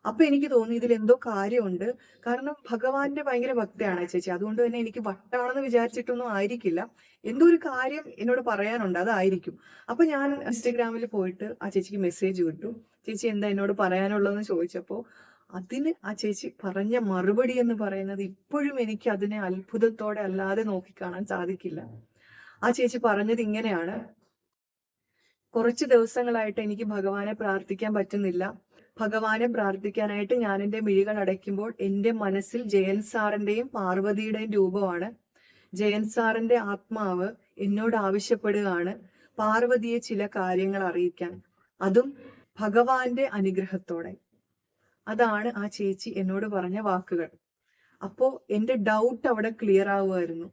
A: അപ്പൊ എനിക്ക് തോന്നി ഇതിൽ എന്തോ കാര്യമുണ്ട്. കാരണം ഭഗവാന്റെ ഭയങ്കര ഭക്തിയാണ് ചേച്ചി. അതുകൊണ്ട് തന്നെ എനിക്ക് വട്ടാണെന്ന് വിചാരിച്ചിട്ടൊന്നും ആയിരിക്കില്ല. എന്തോ ഒരു കാര്യം എന്നോട് പറയാനുണ്ട്. അതായിരിക്കും. അപ്പൊ ഞാൻ ഇൻസ്റ്റഗ്രാമിൽ പോയിട്ട് ആ ചേച്ചിക്ക് മെസ്സേജ് വിട്ടു. ചേച്ചി എന്താ എന്നോട് പറയാനുള്ളതെന്ന് ചോദിച്ചപ്പോ അതിന് ആ ചേച്ചി പറഞ്ഞ മറുപടി എന്ന് പറയുന്നത് ഇപ്പോഴും എനിക്ക് അതിനെ അത്ഭുതത്തോടെ അല്ലാതെ നോക്കിക്കാണാൻ സാധിക്കില്ല. ആ ചേച്ചി പറഞ്ഞത് ഇങ്ങനെയാണ്. കുറച്ച് ദിവസങ്ങളായിട്ട് എനിക്ക് ഭഗവാനെ പ്രാർത്ഥിക്കാൻ പറ്റുന്നില്ല. ഭഗവാനെ പ്രാർത്ഥിക്കാനായിട്ട് ഞാൻ എന്റെ മിഴികൾ അടയ്ക്കുമ്പോൾ എന്റെ മനസ്സിൽ ജയൻ സാറിന്റെയും പാർവതിയുടെയും രൂപമാണ്. ജയൻ സാറിന്റെ ആത്മാവ് എന്നോട് ആവശ്യപ്പെടുകയാണ് പാർവതിയെ ചില കാര്യങ്ങൾ അറിയിക്കാൻ. അതും ഭഗവാന്റെ അനുഗ്രഹത്തോടെ. അതാണ് ആ ചേച്ചി എന്നോട് പറഞ്ഞ വാക്കുകൾ. അപ്പോൾ എന്റെ ഡൗട്ട് അവിടെ ക്ലിയർ ആവുമായിരുന്നു.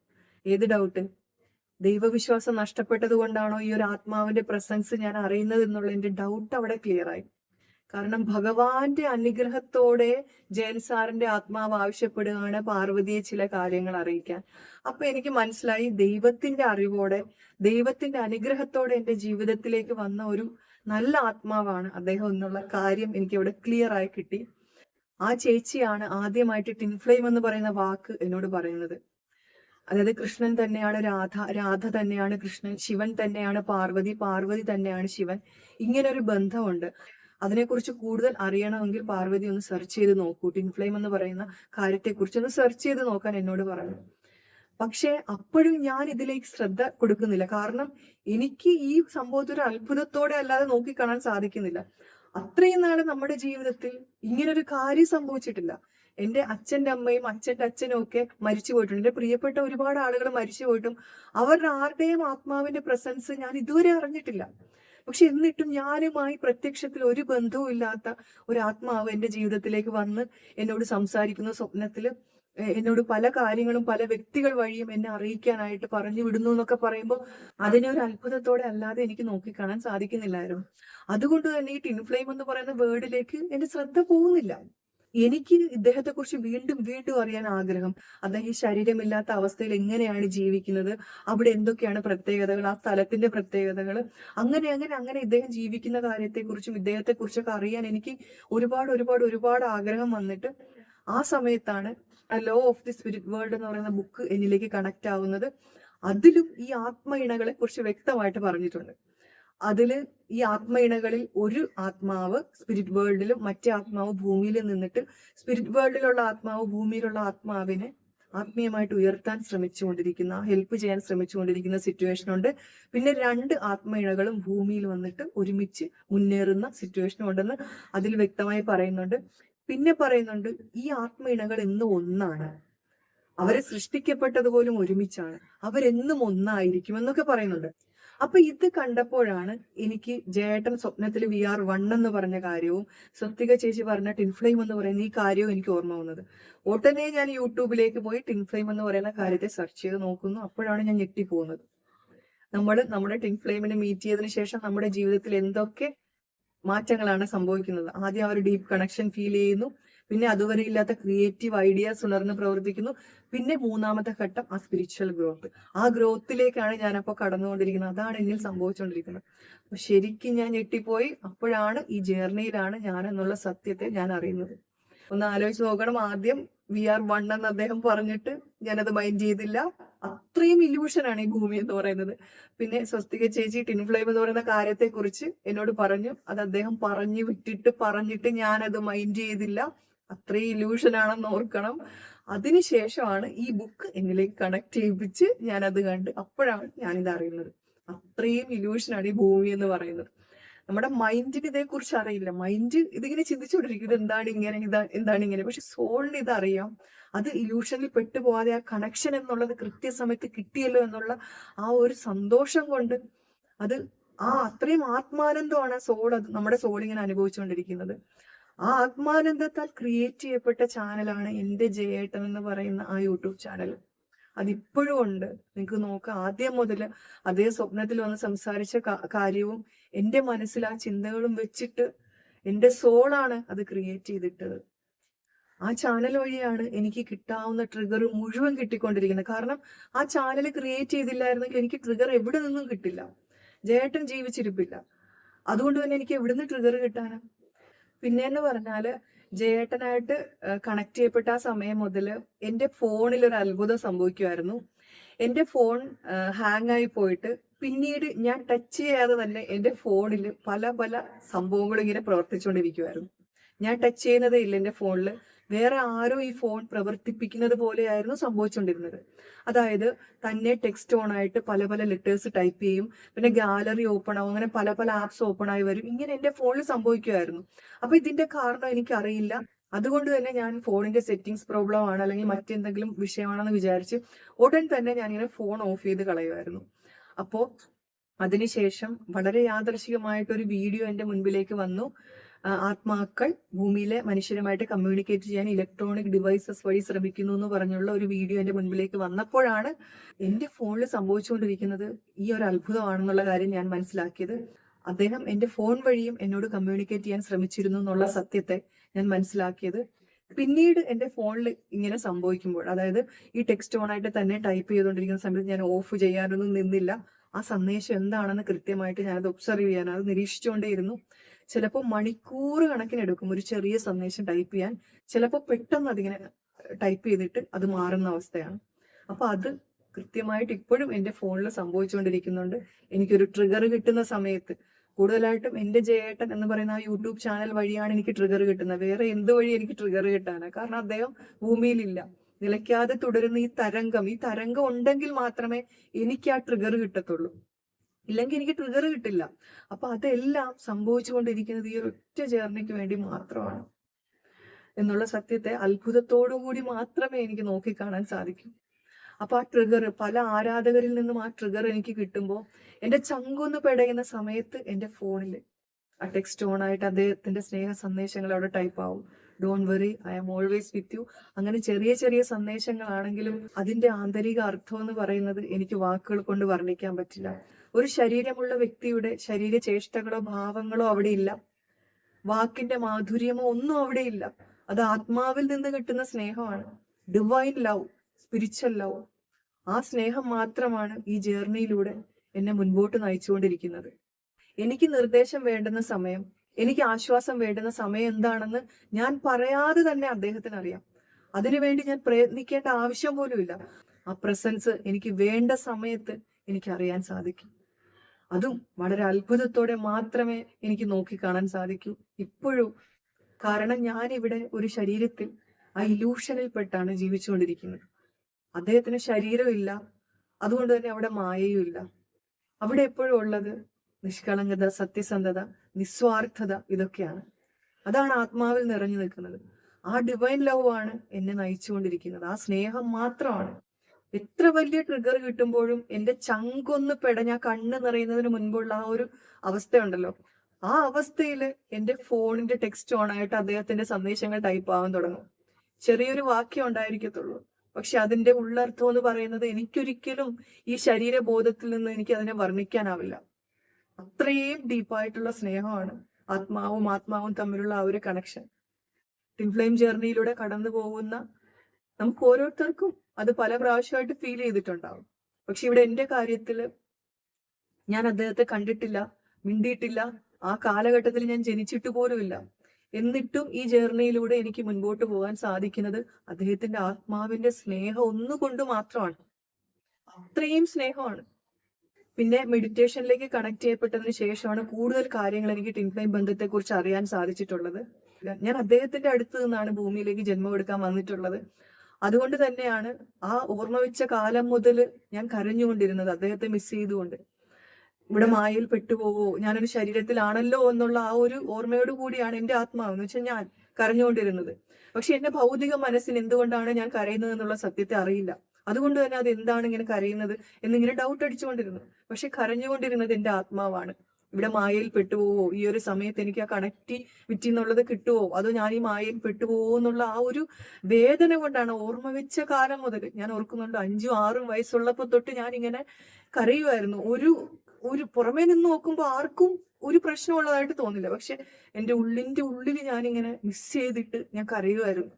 A: ഏത് ഡൗട്ട് ദൈവവിശ്വാസം നഷ്ടപ്പെട്ടത് കൊണ്ടാണോ ഈ ഒരു ആത്മാവിന്റെ പ്രസൻസ് ഞാൻ അറിയുന്നത് എന്നുള്ള എന്റെ ഡൗട്ട് അവിടെ ക്ലിയർ ആയി. കാരണം ഭഗവാന്റെ അനുഗ്രഹത്തോടെ ജയൻ സാറിന്റെ ആത്മാവ് ആവശ്യപ്പെടുകയാണ് പാർവതിയെ ചില കാര്യങ്ങൾ അറിയിക്കാൻ. അപ്പൊ എനിക്ക് മനസ്സിലായി ദൈവത്തിന്റെ അറിവോടെ ദൈവത്തിന്റെ അനുഗ്രഹത്തോടെ എന്റെ ജീവിതത്തിലേക്ക് വന്ന ഒരു നല്ല ആത്മാവാണ് അദ്ദേഹം എന്നുള്ള കാര്യം എനിക്ക് ഇവിടെ ക്ലിയർ ആയി കിട്ടി. ആ ചേച്ചിയാണ് ആദ്യമായിട്ട് ടിൻഫ്ലെയിം എന്ന് പറയുന്ന വാക്ക് എന്നോട് പറയുന്നത്. അതായത് കൃഷ്ണൻ തന്നെയാണ് രാധ രാധ തന്നെയാണ് കൃഷ്ണൻ ശിവൻ തന്നെയാണ് പാർവതി പാർവതി തന്നെയാണ് ശിവൻ. ഇങ്ങനെ ഒരു ബന്ധമുണ്ട്. അതിനെക്കുറിച്ച് കൂടുതൽ അറിയണമെങ്കിൽ പാർവതി ഒന്ന് സെർച്ച് ചെയ്ത് നോക്കൂ. ടിൻഫ്ലെയിം എന്ന് പറയുന്ന കാര്യത്തെക്കുറിച്ച് ഒന്ന് സെർച്ച് ചെയ്ത് നോക്കാൻ എന്നോട് പറഞ്ഞു. പക്ഷേ അപ്പോഴും ഞാൻ ഇതിലേക്ക് ശ്രദ്ധ കൊടുക്കുന്നില്ല. കാരണം എനിക്ക് ഈ സംഭവത്തെ ഒരു അത്ഭുതത്തോടെ അല്ലാതെ നോക്കിക്കാണാൻ സാധിക്കുന്നില്ല. അത്രയും നാൾ നമ്മുടെ ജീവിതത്തിൽ ഇങ്ങനൊരു കാര്യം സംഭവിച്ചിട്ടില്ല. എന്റെ അച്ഛന്റെ അമ്മയും അച്ഛന്റെ അച്ഛനും ഒക്കെ മരിച്ചു പോയിട്ടുണ്ട്. എന്റെ പ്രിയപ്പെട്ട ഒരുപാട് ആളുകൾ മരിച്ചു പോയിട്ടും അവരുടെ ആരുടെയും ആത്മാവിന്റെ പ്രസൻസ് ഞാൻ ഇതുവരെ അറിഞ്ഞിട്ടില്ല. പക്ഷെ എന്നിട്ടും ഞാനുമായി പ്രത്യക്ഷത്തിൽ ഒരു ബന്ധവും ഇല്ലാത്ത ഒരു ആത്മാവ് എന്റെ ജീവിതത്തിലേക്ക് വന്ന് എന്നോട് സംസാരിക്കുന്ന സ്വപ്നത്തിൽ എ- എന്നോട് പല കാര്യങ്ങളും പല വ്യക്തികൾ വഴിയും എന്നെ അറിയിക്കാനായിട്ട് പറഞ്ഞു വിടുന്നു എന്നൊക്കെ പറയുമ്പോൾ അതിനെ ഒരു അത്ഭുതത്തോടെ അല്ലാതെ എനിക്ക് നോക്കിക്കാണാൻ സാധിക്കുന്നില്ലായിരുന്നു. അതുകൊണ്ട് തന്നെ ഈ ടിൻഫ്ലെയിം എന്ന് പറയുന്ന വേർഡിലേക്ക് എന്റെ ശ്രദ്ധ പോകുന്നില്ല. എനിക്ക് ഇദ്ദേഹത്തെ കുറിച്ച് വീണ്ടും വീണ്ടും അറിയാൻ ആഗ്രഹം. അദ്ദേഹം ഈ ശരീരമില്ലാത്ത അവസ്ഥയിൽ എങ്ങനെയാണ് ജീവിക്കുന്നത്? അവിടെ എന്തൊക്കെയാണ് പ്രത്യേകതകൾ? ആ സ്ഥലത്തിന്റെ പ്രത്യേകതകൾ? അങ്ങനെ അങ്ങനെ അങ്ങനെ ഇദ്ദേഹം ജീവിക്കുന്ന കാര്യത്തെക്കുറിച്ചും ഇദ്ദേഹത്തെ കുറിച്ചൊക്കെ അറിയാൻ എനിക്ക് ഒരുപാട് ഒരുപാട് ഒരുപാട് ആഗ്രഹം വന്നിട്ട് ആ സമയത്താണ് law of the spirit world എന്ന് പറയുന്ന ബുക്ക് എന്നിലേക്ക് കണക്ട് ആവുന്നത് അതിലും ഈ ആത്മ ഇണകളെ കുറിച്ച് വ്യക്തമായിട്ട് പറഞ്ഞിട്ടുണ്ട്. അതിൽ ഈ ആത്മ ഇണകളിൽ ഒരു ആത്മാവ് സ്പിരിറ്റ് വേൾഡിലും മറ്റേ ആത്മാവ് ഭൂമിയിൽ നിന്നിട്ട് സ്പിരിറ്റ് വേൾഡിലുള്ള ആത്മാവ് ഭൂമിയിലുള്ള ആത്മാവിനെ ആത്മീയമായിട്ട് ഉയർത്താൻ ശ്രമിച്ചുകൊണ്ടിരിക്കുന്ന ഹെൽപ്പ് ചെയ്യാൻ ശ്രമിച്ചുകൊണ്ടിരിക്കുന്ന സിറ്റുവേഷൻ ഉണ്ട്. പിന്നെ രണ്ട് ആത്മ ഇണകളും ഭൂമിയിൽ വന്നിട്ട് ഒരുമിച്ച് മുന്നേറുന്ന സിറ്റുവേഷൻ ഉണ്ടെന്ന് അതിൽ വ്യക്തമായി പറയുന്നുണ്ട്. പിന്നെ പറയുന്നുണ്ട് ഈ ആത്മീണകൾ എന്നും ഒന്നാണ്. അവരെ സൃഷ്ടിക്കപ്പെട്ടത് പോലും ഒരുമിച്ചാണ്. അവരെന്നും ഒന്നായിരിക്കും എന്നൊക്കെ പറയുന്നുണ്ട്. അപ്പൊ ഇത് കണ്ടപ്പോഴാണ് എനിക്ക് ജയേട്ടൻ സ്വപ്നത്തിൽ വി ആർ വൺ എന്ന് പറഞ്ഞ കാര്യവും സ്വസ്തിക ചേച്ചി പറഞ്ഞ ടിൻഫ്ലെയിം എന്ന് പറയുന്ന ഈ കാര്യവും എനിക്ക് ഓർമ്മ വന്നത്. ഉടനെ ഞാൻ യൂട്യൂബിലേക്ക് പോയി ടിൻഫ്ലെയിം എന്ന് പറയുന്ന കാര്യത്തെ സെർച്ച് ചെയ്ത് നോക്കുന്നു. അപ്പോഴാണ് ഞാൻ ഞെട്ടിപ്പോകുന്നത്. നമ്മൾ നമ്മുടെ ടിൻഫ്ലെയിമിനെ മീറ്റ് ചെയ്തതിനു ശേഷം നമ്മുടെ ജീവിതത്തിൽ എന്തൊക്കെ മാറ്റങ്ങളാണ് സംഭവിക്കുന്നത്. ആദ്യം അവർ ഡീപ്പ് കണക്ഷൻ ഫീൽ ചെയ്യുന്നു. പിന്നെ അതുവരെ ഇല്ലാത്ത ക്രിയേറ്റീവ് ഐഡിയാസ് ഉണർന്ന് പ്രവർത്തിക്കുന്നു. പിന്നെ മൂന്നാമത്തെ ഘട്ടം ആ സ്പിരിച്വൽ ഗ്രോത്ത് ആ ഗ്രോത്തിലേക്കാണ് ഞാനപ്പോൾ കടന്നുകൊണ്ടിരിക്കുന്നത്. അതാണ് എന്നിൽ സംഭവിച്ചുകൊണ്ടിരിക്കുന്നത് അപ്പൊ ശരിക്കും ഞാൻ ഞെട്ടിപ്പോയി. അപ്പോഴാണ് ഈ ജേർണിയിലാണ് ഞാൻ എന്നുള്ള സത്യത്തെ ഞാൻ അറിയുന്നത്. ഒന്ന് ആലോചിച്ച് നോക്കണം. ആദ്യം വി ആർ വൺ എന്ന് അദ്ദേഹം പറഞ്ഞിട്ട് ഞാനത് മൈൻഡ് ചെയ്തില്ല. അത്രയും ഇല്യൂഷനാണ് ഈ ഭൂമി എന്ന് പറയുന്നത്. പിന്നെ സ്വസ്തിക ചേച്ചി ടിൻഫ്ലെയിം എന്ന് പറയുന്ന കാര്യത്തെ കുറിച്ച് എന്നോട് പറഞ്ഞു. അത് അദ്ദേഹം പറഞ്ഞു വിട്ടിട്ട് പറഞ്ഞിട്ട് ഞാനത് മൈൻഡ് ചെയ്തില്ല. അത്രയും ഇല്യൂഷൻ ആണെന്ന് ഓർക്കണം. അതിനുശേഷമാണ് ഈ ബുക്ക് എന്നിലേക്ക് കണക്ട് ചെയ്യിപ്പിച്ച് ഞാനത് കണ്ട് അപ്പോഴാണ് ഞാനിത് അറിയുന്നത്. അത്രയും ഇല്യൂഷനാണ് ഈ ഭൂമി എന്ന് പറയുന്നത്. നമ്മുടെ മൈൻഡിന് ഇതേക്കുറിച്ച് അറിയില്ല. മൈൻഡ് ഇതിങ്ങനെ ചിന്തിച്ചുകൊണ്ടിരിക്കും. ഇത് എന്താണ് ഇങ്ങനെ? ഇതാ എന്താണ് ഇങ്ങനെ? പക്ഷെ സോളിന് ഇത് അറിയാം അത് ഇല്യൂഷനിൽ പെട്ടുപോകാതെ ആ കണക്ഷൻ എന്നുള്ളത് കൃത്യസമയത്ത് കിട്ടിയല്ലോ എന്നുള്ള ആ ഒരു സന്തോഷം കൊണ്ട് അത് ആ അത്രയും ആത്മാനന്ദമാണ് സോൾ അത് നമ്മുടെ സോൾ ഇങ്ങനെ അനുഭവിച്ചുകൊണ്ടിരിക്കുന്നത്. ആ ആത്മാനന്ദത്താൽ ക്രിയേറ്റ് ചെയ്യപ്പെട്ട ചാനലാണ് എന്റെ ജയേട്ടൻ എന്ന് പറയുന്ന ആ യൂട്യൂബ് ചാനൽ അതിപ്പോഴും ഉണ്ട്. നിങ്ങൾക്ക് നോക്കാം ആദ്യം മുതൽ അതേ സ്വപ്നത്തിൽ വന്ന് സംസാരിച്ച കാര്യവും എന്റെ മനസ്സിൽ ആ ചിന്തകളും വെച്ചിട്ട് എന്റെ സോളാണ് അത് ക്രിയേറ്റ് ചെയ്തിട്ടത്. ആ ചാനൽ വഴിയാണ് എനിക്ക് കിട്ടാവുന്ന ട്രിഗർ മുഴുവൻ കിട്ടിക്കൊണ്ടിരിക്കുന്നത്. കാരണം ആ ചാനൽ ക്രിയേറ്റ് ചെയ്തില്ലായിരുന്നെങ്കിൽ എനിക്ക് ട്രിഗർ എവിടെ നിന്നും കിട്ടില്ല. ജയേട്ടൻ ജീവിച്ചിരിപ്പില്ല. അതുകൊണ്ട് തന്നെ എനിക്ക് എവിടുന്ന് ട്രിഗർ കിട്ടാനാണ് പിന്നെ എന്ന് പറഞ്ഞാൽ ജയേട്ടനായിട്ട് കണക്ട് ചെയ്യപ്പെട്ട ആ സമയം മുതൽ എന്റെ ഫോണിൽ ഒരു അത്ഭുതം സംഭവിക്കുമായിരുന്നു എന്റെ ഫോൺ ഹാങ് ആയി പോയിട്ട് പിന്നീട് ഞാൻ ടച്ച് ചെയ്യാതെ തന്നെ എന്റെ ഫോണിൽ പല പല സംഭവങ്ങളും ഇങ്ങനെ പ്രവർത്തിച്ചുകൊണ്ടിരിക്കുമായിരുന്നു ഞാൻ ടച്ച് ചെയ്യുന്നതേ ഇല്ല എന്റെ ഫോണിൽ വേറെ ആരോ ഈ ഫോൺ പ്രവർത്തിപ്പിക്കുന്നത് പോലെയായിരുന്നു സംഭവിച്ചുകൊണ്ടിരുന്നത് അതായത് തന്നെ ടെക്സ്റ്റ് ഓൺ ആയിട്ട് പല പല ലെറ്റേഴ്സ് ടൈപ്പ് ചെയ്യും പിന്നെ ഗാലറി ഓപ്പൺ ആവും അങ്ങനെ പല പല ആപ്സ് ഓപ്പൺ ആയി വരും. ഇങ്ങനെ എന്റെ ഫോണിൽ സംഭവിക്കുമായിരുന്നു അപ്പൊ ഇതിന്റെ കാരണം എനിക്കറിയില്ല. അതുകൊണ്ട് തന്നെ ഞാൻ ഫോണിന്റെ സെറ്റിംഗ്സ് പ്രോബ്ലം ആണ് അല്ലെങ്കിൽ മറ്റെന്തെങ്കിലും വിഷയമാണെന്ന് വിചാരിച്ച് ഉടൻ തന്നെ ഞാൻ ഇങ്ങനെ ഫോൺ ഓഫ് ചെയ്ത് കളയുമായിരുന്നു അപ്പോ അതിനുശേഷം വളരെ യാദർശികമായിട്ടൊരു വീഡിയോ എന്റെ മുൻപിലേക്ക് വന്നു. ആത്മാക്കൾ ഭൂമിയിലെ മനുഷ്യരുമായിട്ട് കമ്മ്യൂണിക്കേറ്റ് ചെയ്യാൻ ഇലക്ട്രോണിക് ഡിവൈസസ് വഴി ശ്രമിക്കുന്നു എന്ന് പറഞ്ഞുള്ള ഒരു വീഡിയോ എന്റെ മുൻപിലേക്ക് വന്നപ്പോഴാണ് എന്റെ ഫോണിൽ സംഭവിച്ചുകൊണ്ടിരിക്കുന്നത് ഈ ഒരു അത്ഭുതമാണെന്നുള്ള കാര്യം ഞാൻ മനസ്സിലാക്കിയത്. അദ്ദേഹം എന്റെ ഫോൺ വഴിയും എന്നോട് കമ്മ്യൂണിക്കേറ്റ് ചെയ്യാൻ ശ്രമിച്ചിരുന്നു എന്നുള്ള സത്യത്തെ ഞാൻ മനസ്സിലാക്കിയത്. പിന്നീട് എന്റെ ഫോണിൽ ഇങ്ങനെ സംഭവിക്കുമ്പോൾ അതായത് ഈ ടെക്സ്റ്റ് ഓൺ ആയിട്ട് തന്നെ ടൈപ്പ് ചെയ്തുകൊണ്ടിരിക്കുന്ന സമയത്ത് ഞാൻ ഓഫ് ചെയ്യാനൊന്നും നിന്നില്ല. ആ സന്ദേശം എന്താണെന്ന് കൃത്യമായിട്ട് ഞാനത് ഒബ്സർവ് ചെയ്യാൻ അത് നിരീക്ഷിച്ചുകൊണ്ടേയിരുന്നു. ചിലപ്പോൾ മണിക്കൂർ കണക്കിനെടുക്കും. ഒരു ചെറിയ സന്ദേശം ടൈപ്പ് ചെയ്യാൻ. ചിലപ്പോൾ പെട്ടെന്ന് അതിങ്ങനെ ടൈപ്പ് ചെയ്തിട്ട് അത് മാറുന്ന അവസ്ഥയാണ്. അപ്പൊ അത് കൃത്യമായിട്ട് ഇപ്പോഴും എന്റെ ഫോണിൽ സംഭവിച്ചുകൊണ്ടിരിക്കുന്നുണ്ട്. എനിക്കൊരു ട്രിഗർ കിട്ടുന്ന സമയത്ത്. കൂടുതലായിട്ടും എന്റെ ജയേട്ടൻ എന്ന് പറയുന്ന ആ യൂട്യൂബ് ചാനൽ വഴിയാണ് എനിക്ക് ട്രിഗർ കിട്ടുന്നത്. വേറെ എന്ത് വഴി എനിക്ക് ട്രിഗർ കിട്ടാനാണ് കാരണം അദ്ദേഹം ഭൂമിയിലില്ല. നിലയ്ക്കാതെ തുടരുന്ന ഈ തരംഗം. ഈ തരംഗം ഉണ്ടെങ്കിൽ മാത്രമേ എനിക്ക് ആ ട്രിഗർ കിട്ടത്തുള്ളൂ. ഇല്ലെങ്കിൽ എനിക്ക് ട്രിഗർ കിട്ടില്ല. അപ്പൊ അതെല്ലാം സംഭവിച്ചുകൊണ്ടിരിക്കുന്നത് ഈ ഒരൊറ്റ ജേർണിക്ക് വേണ്ടി മാത്രമാണ്. എന്നുള്ള സത്യത്തെ അത്ഭുതത്തോടുകൂടി മാത്രമേ എനിക്ക് നോക്കിക്കാണാൻ സാധിക്കൂ. അപ്പൊ ആ ട്രിഗർ പല ആരാധകരിൽ നിന്നും ആ ട്രിഗർ എനിക്ക് കിട്ടുമ്പോൾ എന്റെ ചങ്കൊന്ന് പെടയുന്ന സമയത്ത് എന്റെ ഫോണിൽ ആ ടെക്സ്റ്റ് ഓൺ ആയിട്ട് അദ്ദേഹത്തിന്റെ സ്നേഹ സന്ദേശങ്ങൾ അവിടെ ടൈപ്പ് ആവും. Don't worry I am always with you അങ്ങനെ ചെറിയ ചെറിയ സന്ദേശങ്ങളാണെങ്കിലും അതിന്റെ ആന്തരിക അർത്ഥം എന്ന് പറയുന്നത് എനിക്ക് വാക്കുകൾ കൊണ്ട് വർണിക്കാൻ പറ്റില്ല. ഒരു ശരീരമുള്ള വ്യക്തിയുടെ ശരീര ചേഷ്ടകളോ ഭാവങ്ങളോ അവിടെ ഇല്ല വാക്കിന്റെ മാധുര്യമോ ഒന്നും അവിടെ ഇല്ല അത് ആത്മാവിൽ നിന്ന് കിട്ടുന്ന സ്നേഹമാണ്. ഡിവൈൻ ലവ് സ്പിരിച്വൽ ലവ് ആ സ്നേഹം മാത്രമാണ് ഈ ജേർണിയിലൂടെ എന്നെ മുൻപോട്ട് നയിച്ചുകൊണ്ടിരിക്കുന്നത്. എനിക്ക് നിർദ്ദേശം വേണ്ടുന്ന സമയം എനിക്ക് ആശ്വാസം വേണ്ടുന്ന സമയം എന്താണെന്ന് ഞാൻ പറയാതെ തന്നെ അദ്ദേഹത്തിന് അറിയാം അതിനുവേണ്ടി ഞാൻ പ്രയത്നിക്കേണ്ട ആവശ്യം പോലുമില്ല. ആ പ്രസൻസ് എനിക്ക് വേണ്ട സമയത്ത് എനിക്ക് അറിയാൻ സാധിക്കും. അതും വളരെ അത്ഭുതത്തോടെ മാത്രമേ എനിക്ക് നോക്കിക്കാണാൻ സാധിക്കൂ. ഇപ്പോഴും കാരണം ഞാൻ ഇവിടെ ഒരു ശരീരത്തിൽ ആ ഇലൂഷനിൽ പെട്ടാണ് ജീവിച്ചുകൊണ്ടിരിക്കുന്നത്. അദ്ദേഹത്തിന് ശരീരമില്ല അതുകൊണ്ട് തന്നെ അവിടെ മായയുമില്ല അവിടെ എപ്പോഴും ഉള്ളത് നിഷ്കളങ്കത സത്യസന്ധത നിസ്വാർത്ഥത ഇതൊക്കെയാണ്. അതാണ് ആത്മാവിൽ നിറഞ്ഞു നിൽക്കുന്നത്. ആ ഡിവൈൻ ലവ് ആണ് എന്നെ നയിച്ചുകൊണ്ടിരിക്കുന്നത്. ആ സ്നേഹം മാത്രമാണ്. എത്ര വലിയ ട്രിഗർ കിട്ടുമ്പോഴും എന്റെ ചങ്കൊന്ന് പെടഞ്ഞ കണ്ണ് നിറയുന്നതിന് മുൻപുള്ള ആ ഒരു അവസ്ഥയുണ്ടല്ലോ. ആ അവസ്ഥയിൽ എന്റെ ഫോണിന്റെ ടെക്സ്റ്റ് ഓൺ ആയിട്ട് അദ്ദേഹത്തിന്റെ സന്ദേശങ്ങൾ ടൈപ്പ് ആവാൻ തുടങ്ങും. ചെറിയൊരു വാക്യം ഉണ്ടായിരിക്കത്തുള്ളൂ. പക്ഷെ അതിന്റെ ഉള്ളർത്ഥം എന്ന് പറയുന്നത് എനിക്കൊരിക്കലും ഈ ശരീരബോധത്തിൽ നിന്ന് എനിക്ക് അതിനെ വർണിക്കാനാവില്ല. അത്രയും ഡീപ്പായിട്ടുള്ള സ്നേഹമാണ് ആത്മാവും ആത്മാവും തമ്മിലുള്ള ആ ഒരു കണക്ഷൻ ടിൻഫ്ലെയിം ജേർണിയിലൂടെ കടന്നു പോകുന്ന നമുക്ക് ഓരോരുത്തർക്കും അത് പല പ്രാവശ്യമായിട്ട് ഫീൽ ചെയ്തിട്ടുണ്ടാവും. പക്ഷെ ഇവിടെ എന്റെ കാര്യത്തിൽ ഞാൻ അദ്ദേഹത്തെ കണ്ടിട്ടില്ല മിണ്ടിയിട്ടില്ല. ആ കാലഘട്ടത്തിൽ ഞാൻ ജനിച്ചിട്ട് പോലുമില്ല എന്നിട്ടും ഈ ജേർണിയിലൂടെ എനിക്ക് മുൻപോട്ട് പോകാൻ സാധിക്കുന്നത് അദ്ദേഹത്തിന്റെ ആത്മാവിന്റെ സ്നേഹം ഒന്നുകൊണ്ട് മാത്രമാണ്. അത്രയും സ്നേഹമാണ്. പിന്നെ മെഡിറ്റേഷനിലേക്ക് കണക്ട് ചെയ്യപ്പെട്ടതിന് ശേഷമാണ് കൂടുതൽ കാര്യങ്ങൾ എനിക്ക് ടിൻഫ്ലൈം ബന്ധത്തെ കുറിച്ച് അറിയാൻ സാധിച്ചിട്ടുള്ളത്. ഞാൻ അദ്ദേഹത്തിന്റെ അടുത്ത് നിന്നാണ് ഭൂമിയിലേക്ക് ജന്മമെടുക്കാൻ വന്നിട്ടുള്ളത്. അതുകൊണ്ട് തന്നെയാണ് ആ ഓർമ്മ വെച്ച കാലം മുതൽ ഞാൻ കരഞ്ഞുകൊണ്ടിരുന്നത്. അദ്ദേഹത്തെ മിസ് ചെയ്തുകൊണ്ട്. ഇവിടെ മായയിൽ പെട്ടുപോവോ? ഞാനൊരു ശരീരത്തിലാണല്ലോ എന്നുള്ള ആ ഒരു ഓർമ്മയോട് കൂടിയാണ് എന്റെ ആത്മാവ്. എന്ന് വെച്ചാൽ ഞാൻ കരഞ്ഞുകൊണ്ടിരുന്നത്. പക്ഷെ എന്റെ ഭൗതിക മനസ്സിന് എന്തുകൊണ്ടാണ് ഞാൻ കരയുന്നത് എന്നുള്ള സത്യത്തെ അറിയില്ല. അതുകൊണ്ട് തന്നെ അത് എന്താണ് ഇങ്ങനെ കരയുന്നത് എന്നിങ്ങനെ ഡൗട്ട് അടിച്ചുകൊണ്ടിരുന്നു. പക്ഷെ കരഞ്ഞുകൊണ്ടിരുന്നത് എന്റെ ആത്മാവാണ്. ഇവിടെ മായയിൽ പെട്ടുപോവോ? ഈ ഒരു സമയത്ത് എനിക്ക് ആ കണക്ടിവിറ്റി എന്നുള്ളത് കിട്ടുമോ അതോ ഞാൻ ഈ മായയിൽ പെട്ടുപോവോ എന്നുള്ള ആ ഒരു വേദന കൊണ്ടാണ് ഓർമ്മ വെച്ച കാലം മുതൽ. ഞാൻ ഓർക്കുന്നുണ്ട് അഞ്ചും ആറും വയസ്സുള്ളപ്പോൾ തൊട്ട് ഞാൻ ഇങ്ങനെ കരയുമായിരുന്നു ഒരു ഒരു പുറമേ നിന്ന് നോക്കുമ്പോൾ ആർക്കും ഒരു പ്രശ്നമുള്ളതായിട്ട് തോന്നില്ല. പക്ഷെ എന്റെ ഉള്ളിന്റെ ഉള്ളിൽ ഞാനിങ്ങനെ മിസ് ചെയ്തിട്ട് ഞാൻ കരയുമായിരുന്നു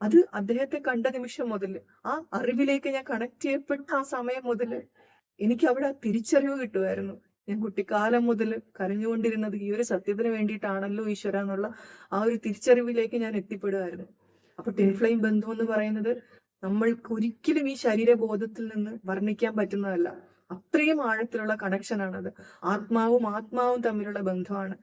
A: അത് അദ്ദേഹത്തെ കണ്ട നിമിഷം മുതൽ ആ അറിവിലേക്ക് ഞാൻ കണക്ട് ചെയ്യപ്പെട്ട ആ സമയം മുതൽ എനിക്ക് അവിടെ തിരിച്ചറിവ് കിട്ടുമായിരുന്നു ഞാൻ കുട്ടിക്കാലം മുതൽ കരഞ്ഞുകൊണ്ടിരുന്നത് ഈ ഒരു സത്യത്തിന് വേണ്ടിയിട്ടാണല്ലോ ഈശ്വര എന്നുള്ള ആ ഒരു തിരിച്ചറിവിലേക്ക് ഞാൻ എത്തിപ്പെടുമായിരുന്നു അപ്പൊ ടിൻഫ്ലെയിം ബന്ധം എന്ന് പറയുന്നത് നമ്മൾക്ക് ഒരിക്കലും ഈ ശരീരബോധത്തിൽ നിന്ന് വർണിക്കാൻ പറ്റുന്നതല്ല. അത്രയും ആഴത്തിലുള്ള കണക്ഷൻ ആണത്. ആത്മാവും ആത്മാവും തമ്മിലുള്ള ബന്ധമാണ്.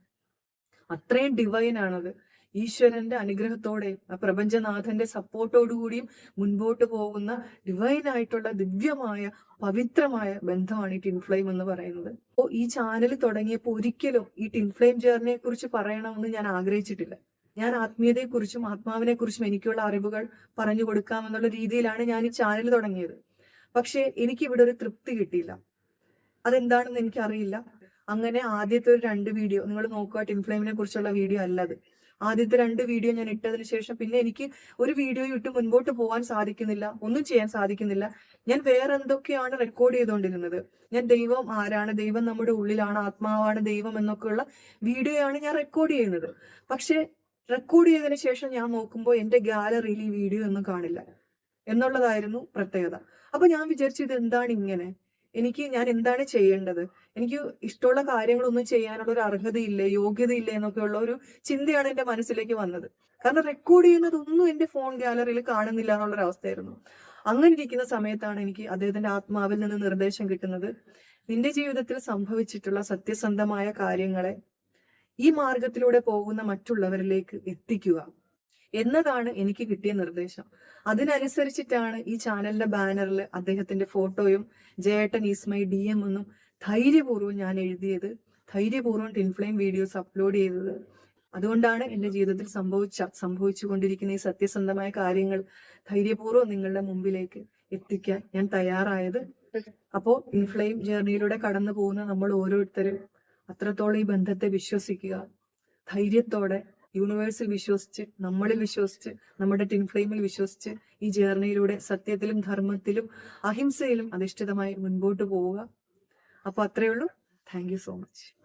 A: അത്രയും ഡിവൈൻ ആണത്. ഈശ്വരന്റെ അനുഗ്രഹത്തോടെയും ആ പ്രപഞ്ചനാഥന്റെ സപ്പോർട്ടോടുകൂടിയും മുൻപോട്ട് പോകുന്ന ഡിവൈൻ ആയിട്ടുള്ള ദിവ്യമായ പവിത്രമായ ബന്ധമാണ് ഈ ടിൻഫ്ലെയിം എന്ന് പറയുന്നത്. അപ്പോൾ ഈ ചാനൽ തുടങ്ങിയപ്പോൾ ഒരിക്കലും ഈ ടിൻഫ്ലെയിം ജേർണിയെ കുറിച്ച് പറയണമെന്ന് ഞാൻ ആഗ്രഹിച്ചിട്ടില്ല. ഞാൻ ആത്മീയതയെക്കുറിച്ചും ആത്മാവിനെ കുറിച്ചും എനിക്കുള്ള അറിവുകൾ പറഞ്ഞു കൊടുക്കാമെന്നുള്ള രീതിയിലാണ് ഞാൻ ഈ ചാനൽ തുടങ്ങിയത്. പക്ഷേ എനിക്ക് ഇവിടെ ഒരു തൃപ്തി കിട്ടിയില്ല. അതെന്താണെന്ന് എനിക്കറിയില്ല. അങ്ങനെ ആദ്യത്തെ ഒരു രണ്ട് വീഡിയോ നിങ്ങൾ നോക്കുക ടിൻഫ്ലെയിമിനെ കുറിച്ചുള്ള വീഡിയോ അല്ലത് ആദ്യത്തെ രണ്ട് വീഡിയോ ഞാൻ ഇട്ടതിന് ശേഷം പിന്നെ എനിക്ക് ഒരു വീഡിയോ ഇട്ട് മുൻപോട്ട് പോകാൻ സാധിക്കുന്നില്ല ഒന്നും ചെയ്യാൻ സാധിക്കുന്നില്ല. ഞാൻ വേറെ എന്തൊക്കെയാണ് റെക്കോർഡ് ചെയ്തുകൊണ്ടിരുന്നത്? ഞാൻ ദൈവം ആരാണ്? ദൈവം നമ്മുടെ ഉള്ളിലാണ് ആത്മാവാണ് ദൈവം എന്നൊക്കെയുള്ള വീഡിയോയാണ് ഞാൻ റെക്കോർഡ് ചെയ്യുന്നത്. പക്ഷെ റെക്കോർഡ് ചെയ്തതിന് ശേഷം ഞാൻ നോക്കുമ്പോൾ എന്റെ ഗാലറിയിൽ ഈ വീഡിയോ ഒന്നും കാണില്ല. എന്നുള്ളതായിരുന്നു പ്രത്യേകത. അപ്പൊ ഞാൻ വിചാരിച്ചു ഇത് എന്താണ് ഇങ്ങനെ? എനിക്ക് ഞാൻ എന്താണ് ചെയ്യേണ്ടത്? എനിക്ക് ഇഷ്ടമുള്ള കാര്യങ്ങളൊന്നും ചെയ്യാനുള്ള ഒരു അർഹതയില്ല യോഗ്യതയില്ല എന്നൊക്കെയുള്ള ഒരു ചിന്തയാണ് എന്റെ മനസ്സിലേക്ക് വന്നത്. കാരണം റെക്കോർഡ് ചെയ്യുന്നതൊന്നും എന്റെ ഫോൺ ഗാലറിയിൽ കാണുന്നില്ല എന്നുള്ളൊരു അവസ്ഥയായിരുന്നു അങ്ങനെ ഇരിക്കുന്ന സമയത്താണ് എനിക്ക് അദ്ദേഹത്തിന്റെ ആത്മാവിൽ നിന്ന് നിർദ്ദേശം കിട്ടുന്നത് നിന്റെ ജീവിതത്തിൽ സംഭവിച്ചിട്ടുള്ള സത്യസന്ധമായ കാര്യങ്ങളെ ഈ മാർഗത്തിലൂടെ പോകുന്ന മറ്റുള്ളവരിലേക്ക് എത്തിക്കുക എന്നതാണ് എനിക്ക് കിട്ടിയ നിർദ്ദേശം. അതിനനുസരിച്ചിട്ടാണ് ഈ ചാനലിന്റെ ബാനറിൽ അദ്ദേഹത്തിന്റെ ഫോട്ടോയും Jayettan is my D M എന്നും ധൈര്യപൂർവം ഞാൻ എഴുതിയത് ധൈര്യപൂർവം ടിൻഫ്ലെയിം വീഡിയോസ് അപ്ലോഡ് ചെയ്തത്. അതുകൊണ്ടാണ് എന്റെ ജീവിതത്തിൽ സംഭവിച്ച സംഭവിച്ചുകൊണ്ടിരിക്കുന്ന ഈ സത്യസന്ധമായ കാര്യങ്ങൾ ധൈര്യപൂർവം നിങ്ങളുടെ മുമ്പിലേക്ക് എത്തിക്കാൻ ഞാൻ തയ്യാറായത്. അപ്പോൾ ഇൻഫ്ലെയിം ജേർണിയിലൂടെ കടന്നു പോകുന്ന നമ്മൾ ഓരോരുത്തരും അത്രത്തോളം ഈ ബന്ധത്തെ വിശ്വസിക്കുക. ധൈര്യത്തോടെ യൂണിവേഴ്സിൽ വിശ്വസിച്ച് നമ്മളിൽ വിശ്വസിച്ച് നമ്മുടെ ടിൻഫ്ലെയിമിൽ വിശ്വസിച്ച് ഈ ജേർണിയിലൂടെ സത്യത്തിലും ധർമ്മത്തിലും അഹിംസയിലും അധിഷ്ഠിതമായി മുൻപോട്ട് പോവുക. അപ്പൊ അത്രയേ ഉള്ളൂ. Thank so much